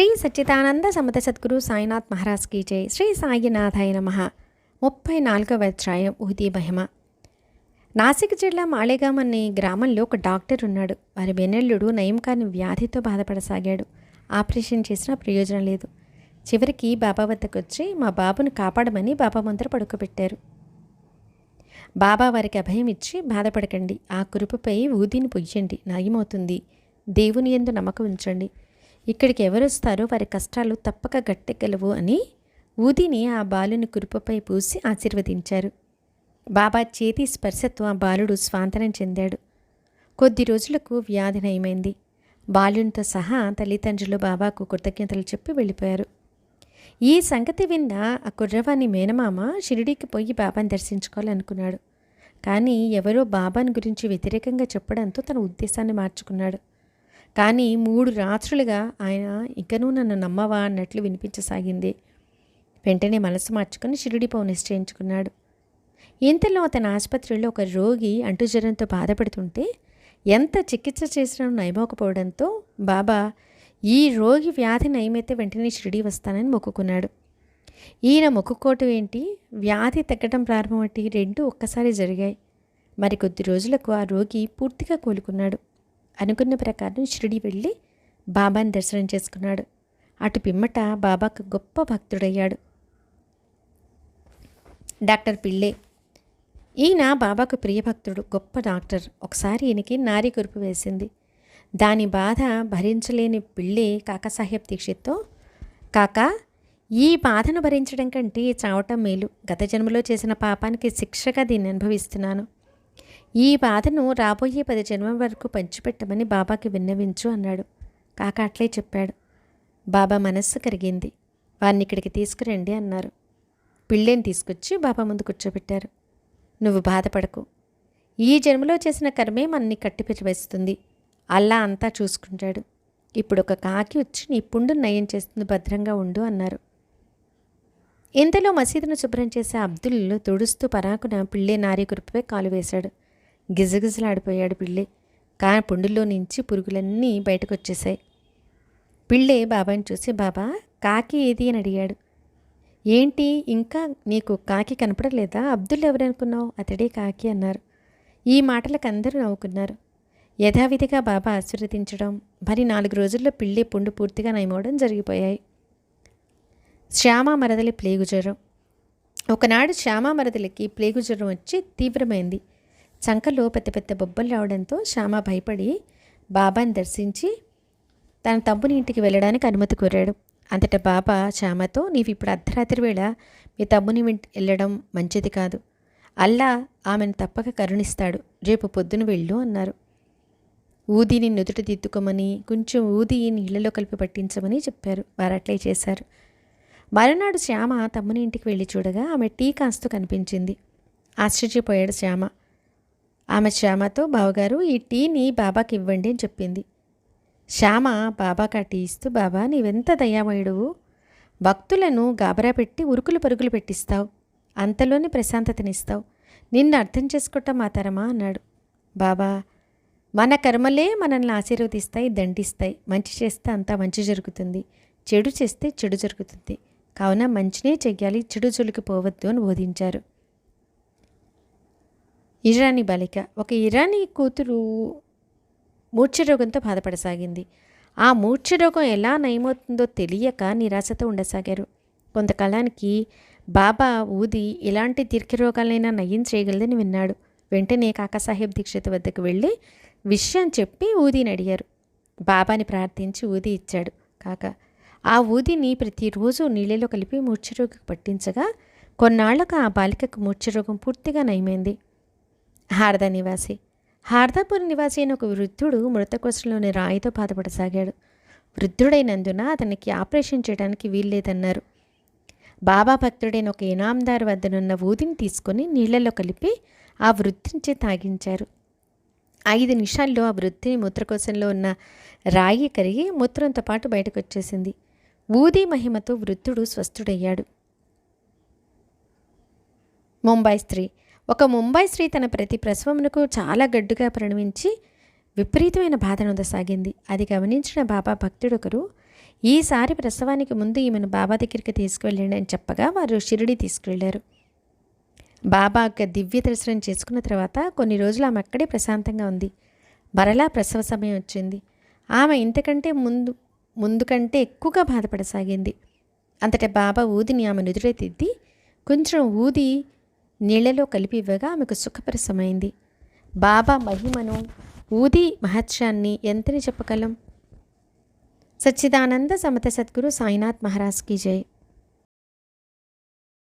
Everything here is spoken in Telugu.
శ్రీ సచ్చిదానంద సమత సద్గురు సాయినాథ్ మహారాజ్ కీ జై. శ్రీ సాయినాథాయ నమ. ముప్పై నాలుగవ అధ్యాయం ఊది మహిమ. నాసిక్ జిల్లా మాళేగాం అనే గ్రామంలో ఒక డాక్టర్ ఉన్నాడు. వారి బెనెల్లుడు నయం కాని వ్యాధితో బాధపడసాగాడు. ఆపరేషన్ చేసినా ప్రయోజనం లేదు. చివరికి బాబా వద్దకు వచ్చి మా బాబును కాపాడమని బాబా ముందర పడుకోబెట్టారు. బాబా వారికి అభయం ఇచ్చి బాధపడకండి. ఆ కురుపుపై ఊదిని పొయ్యండి. నయమవుతుంది. దేవుని ఎందు నమ్మకం ఉంచండి. ఇక్కడికి ఎవరు వస్తారో వారి కష్టాలు తప్పక గట్టెక్కలవు అని ఊదిని ఆ బాలుని కురుపుపై పూసి ఆశీర్వదించారు. బాబా చేతి స్పర్శతో ఆ బాలుడు స్వాంతనం చెందాడు. కొద్ది రోజులకు వ్యాధి నయమైంది. బాలునితో సహా తల్లిదండ్రులు బాబాకు కృతజ్ఞతలు చెప్పి వెళ్ళిపోయారు. ఈ సంగతి విన్న ఆ కుర్రవాణి మేనమామ షిరిడీకి పోయి బాబాని దర్శించుకోవాలనుకున్నాడు. కానీ ఎవరో బాబాని గురించి వ్యతిరేకంగా చెప్పడంతో తన ఉద్దేశాన్ని మార్చుకున్నాడు. కానీ మూడు రాత్రులుగా ఆయన ఇంకనూ నన్ను నమ్మవా అన్నట్లు వినిపించసాగింది. వెంటనే మనసు మార్చుకొని షిరిడిపో నిశ్చయించుకున్నాడు. ఇంతలో అతని ఆసుపత్రిలో ఒక రోగి అంటుజ్వరంతో బాధపడుతుంటే ఎంత చికిత్స చేసినా నయమోకపోవడంతో బాబా ఈ రోగి వ్యాధి నయమైతే వెంటనే షిరిడి వస్తానని మొక్కుకున్నాడు. ఈయన మొక్కుకోవటం ఏంటి? వ్యాధి తగ్గడం ప్రారంభమట్టి రెండు ఒక్కసారి జరిగాయి. మరి కొద్ది రోజులకు ఆ రోగి పూర్తిగా కోలుకున్నాడు. అనుకున్న ప్రకారం షిరిడి వెళ్ళి బాబాని దర్శనం చేసుకున్నాడు. అటు పిమ్మట బాబాకు గొప్ప భక్తుడయ్యాడు. డాక్టర్ పిళ్ళే. ఈయన బాబాకు ప్రియభక్తుడు గొప్ప డాక్టర్. ఒకసారి ఈయనకి నారి కురుపు వేసింది. దాని బాధ భరించలేని పిళ్ళే కాకాసాహెబ్ దీక్షిత్తో కాకా ఈ బాధను భరించడం కంటే చావటం మేలు. గత జన్మలో చేసిన పాపానికి శిక్షగా దీన్ని అనుభవిస్తున్నాను. ఈ బాధను రాబోయే పది జన్మం వరకు పంచిపెట్టమని బాబాకి విన్నవించు అన్నాడు. కాక అట్లే చెప్పాడు. బాబా మనస్సు కరిగింది. వారిని ఇక్కడికి తీసుకురండి అన్నారు. పిళ్ళేని తీసుకొచ్చి బాబా ముందు కూర్చోబెట్టారు. నువ్వు బాధపడకు. ఈ జన్మలో చేసిన కర్మే మనని కట్టిపెట్టవేస్తుంది అల్లా అంతా చూసుకుంటాడు. ఇప్పుడు ఒక కాకి వచ్చి నీ పుండు నయం చేస్తుంది భద్రంగా ఉండు అన్నారు. ఇంతలో మసీదును శుభ్రం చేసే అబ్దుల్ తుడుస్తూ పరాకున పిళ్ళే నారీ కురుపుపై కాలు వేశాడు. గిజగిజలాడిపోయాడు పిళ్ళే కా పుండులో నుంచి పురుగులన్నీ బయటకు వచ్చేశాయి పిళ్ళే బాబాని చూసి బాబా కాకి ఏది? అని అడిగాడు. ఏంటి? ఇంకా నీకు కాకి కనపడలేదా? అబ్దుల్ ఎవరనుకున్నావు? అతడే కాకి అన్నారు. ఈ మాటలకు అందరూ నవ్వుకున్నారు. యథావిధిగా బాబా ఆశీర్వదించడం మరి నాలుగు రోజుల్లో పిల్లి పుండు పూర్తిగా నయమవడం జరిగిపోయాయి. శ్యామ మరదలి ప్లేగు జ్వరం. ఒకనాడు శ్యామ మరదలికి ప్లేగు జ్వరం వచ్చి తీవ్రమైంది. చంకలో పెద్ద పెద్ద బొబ్బలు రావడంతో శ్యామ భయపడి బాబాని దర్శించి తన తమ్ముని ఇంటికి వెళ్ళడానికి అనుమతి కోరాడు. అంతటా బాబా శ్యామతో నీవు ఇప్పుడు అర్ధరాత్రి వేళ మీ తమ్ముని వెళ్ళడం మంచిది కాదు. అల్లా ఆమెను తప్పక కరుణిస్తాడు. రేపు పొద్దున వెళ్ళు అన్నారు. ఊదిని నుదుట దిద్దుకోమని కొంచెం ఊది నీళ్ళలో కలిపి పట్టించమని చెప్పారు. వారు అట్లే చేశారు. మరునాడు శ్యామ తమ్ముని ఇంటికి వెళ్ళి చూడగా ఆమె టీ కాస్తూ కనిపించింది. ఆశ్చర్యపోయాడు శ్యామ. ఆమె శ్యామతో బావగారు ఈ టీని బాబాకి ఇవ్వండి అని చెప్పింది. శ్యామ బాబాకి ఆ టీ ఇస్తూ బాబా నీవెంత దయామయుడువు? భక్తులను గాబరా పెట్టి ఉరుకులు పరుగులు పెట్టిస్తావు. అంతలోని ప్రశాంతతనిస్తావు. నిన్ను అర్థం చేసుకోవటం మా తరమా అన్నాడు. బాబా మన కర్మలే మనల్ని ఆశీర్వదిస్తాయి దండిస్తాయి. మంచి చేస్తే అంతా మంచి జరుగుతుంది. చెడు చేస్తే చెడు జరుగుతుంది. కావున మంచినే చెయ్యాలి చెడు జొలికి పోవద్దు అని బోధించారు. ఇరానీ బాలిక. ఒక ఇరానీ కూతురు మూర్ఛరోగంతో బాధపడసాగింది. ఆ మూర్ఛరోగం ఎలా నయమవుతుందో తెలియక నిరాశతో ఉండసాగారు. కొంతకాలానికి బాబా ఊది ఎలాంటి దీర్ఘరోగాలైనా నయం చేయగలదని విన్నాడు. వెంటనే కాకాసాహెబ్ దీక్షిత వద్దకు వెళ్ళి విషయం చెప్పి ఊదిని అడిగారు. బాబాని ప్రార్థించి ఊది ఇచ్చాడు. కాక ఆ ఊదిని ప్రతిరోజు నీళ్ళలో కలిపి మూర్ఛరోగికి పట్టించగా కొన్నాళ్ళకు ఆ బాలికకు మూర్ఛరోగం పూర్తిగా నయమైంది. హారద నివాసి. హార్దాపురం నివాసి అయిన ఒక వృద్ధుడు మృతకోశంలోని రాయితో బాధపడసాగాడు. వృద్ధుడైనందున అతనికి ఆపరేషన్ చేయడానికి వీల్లేదన్నారు. బాబా భక్తుడైన ఒక ఇనాందారు వద్దనున్న ఊదిని తీసుకొని నీళ్ళలో కలిపి ఆ వృద్ధించే తాగించారు. ఐదు నిమిషాల్లో ఆ వృద్ధిని మూత్రకోశంలో ఉన్న రాయి కరిగి మూత్రంతో పాటు బయటకు వచ్చేసింది ఊది మహిమతో వృద్ధుడు స్వస్థుడయ్యాడు. ముంబై స్త్రీ. ఒక ముంబై స్త్రీ తన ప్రతి ప్రసవమునకు చాలా గడ్డుగా పరిణమించి విపరీతమైన బాధనొందసాగింది అది గమనించిన బాబా భక్తుడొకరు ఈసారి ప్రసవానికి ముందు ఈమెను బాబా దగ్గరికి తీసుకువెళ్ళండి అని చెప్పగా వారు షిరిడి తీసుకువెళ్ళారు. బాబా యొక్క దివ్య దర్శనం చేసుకున్న తర్వాత కొన్ని రోజులు ఆమె అక్కడే ప్రశాంతంగా ఉంది. మరలా ప్రసవ సమయం వచ్చింది. ఆమె ఇంతకంటే ముందు ముందు కంటే ఎక్కువగా బాధపడసాగింది. అంతటా బాబా ఊదిని ఆమె నుదురే తిద్ది కొంచెం ఊది నీళ్ళలో కలిపి ఇవ్వగా ఆమెకు సుఖపరసమైంది. బాబా మహిమను ఊది మహత్యాన్ని ఎంతని చెప్పగలం? సచ్చిదానంద సమత సద్గురు సాయినాథ్ మహారాజ్ కీ జై.